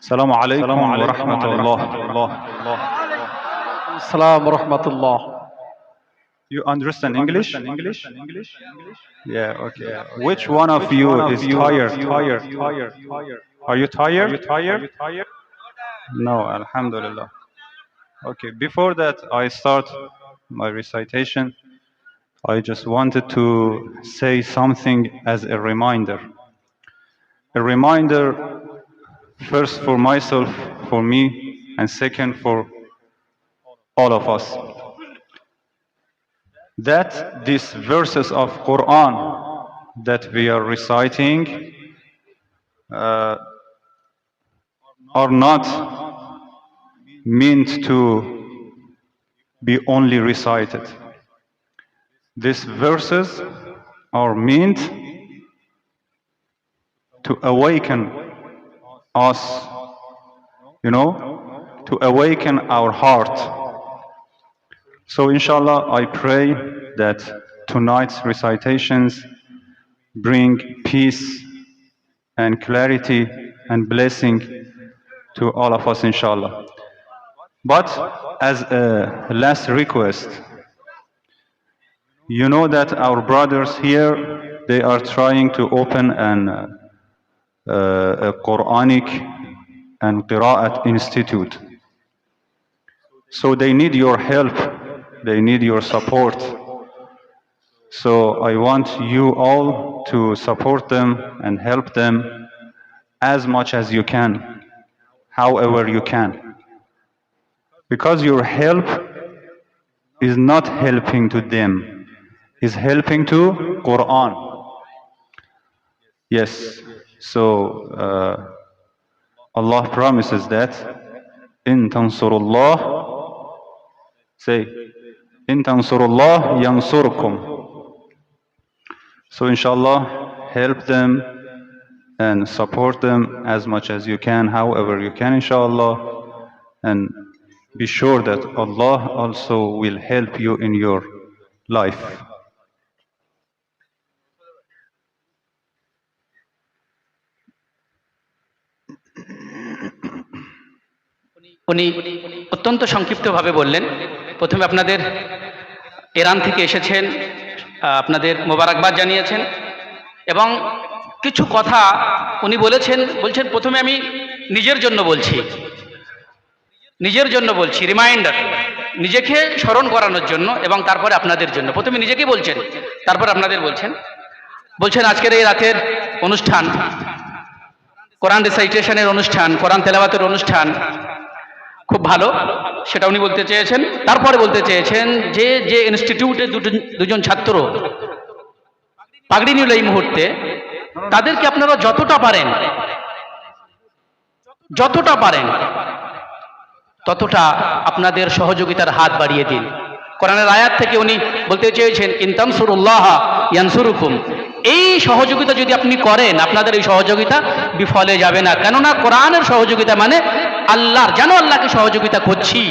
السلام عليكم ورحمة الله Salam rahmatullah. You understand English? English? English? Yeah, okay. Which one of you is tired? Tired? Tired? Are you tired? Are you tired? No, Alhamdulillah. Okay, before that I start my recitation, I just wanted to say something as a reminder. A reminder first for myself, for me, and second for all of us. That these verses of Quran that we are reciting uh, are not meant to be only recited. These verses are meant to awaken us, you know, to awaken our heart. So, inshallah, I pray that tonight's recitations bring peace and clarity and blessing to all of us, inshallah. But as a last request, you know that our brothers here, they are trying to open an uh, a Quranic and Qira'at Institute. So they need your help, they need your support. So I want you all to support them and help them as much as you can, however you can. Because your help is not helping to them, is helping to Quran. Yes. So uh, Allah promises that in tansurullah say in tansurullah yansurkum. So inshallah help them and support them as much as you can, however you can inshallah and be sure that Allah also will help you in your life. উনি অত্যন্ত সংক্ষিপ্তভাবে বললেন। প্রথমে আপনাদের Iran থেকে এসেছেন আপনাদের মোবারকবাদ জানিয়েছেন এবং কিছু কথা উনি বলেছেন, বলছেন, প্রথমে আমি নিজের জন্য বলছি। নিজের জন্য বলছি, রিমাইন্ডার, নিজেকে স্মরণ করানোর জন্য এবং তারপরে আপনাদের জন্য। প্রথমে নিজেকে বলছেন, তারপর আপনাদের বলছেন। বলছেন, আজকের এই রাতের অনুষ্ঠান, কোরআন রিসাইটেশনের অনুষ্ঠান, কোরআন তেলাওয়াতের অনুষ্ঠান খুব ভালো। সেটা উনি বলতে চেয়েছেন। তারপরে বলতে চেয়েছেন যে যে ইনস্টিটিউটে দুজন ছাত্র পাগড়ি নিল এই মুহূর্তে, তাদেরকে আপনারা যতটা পারেন যতটা পারেন, ততটা আপনাদের সহযোগিতার হাত বাড়িয়ে দিন। কোরআনের আয়াত থেকে উনি বলতে চেয়েছেন ইনতানসুরুল্লাহ ইয়ানসুরুকুম। এই সহযোগিতা যদি আপনি করেন, আপনাদের এই সহযোগিতা বিফলে যাবে না। কেননা কোরআনের সহযোগিতা মানে আল্লাহর, যেন আল্লাহকে সহযোগিতা করছি।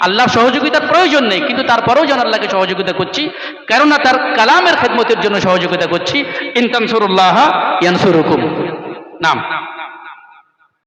আল্লাহর সহযোগিতার প্রয়োজন নেই, কিন্তু তারপরেও যেন আল্লাহকে সহযোগিতা করছি। কেননা তার কালামের খেদমতের জন্য সহযোগিতা করছি। ইনতানসুরুল্লাহ ইয়ানসুরুকুম। নাম।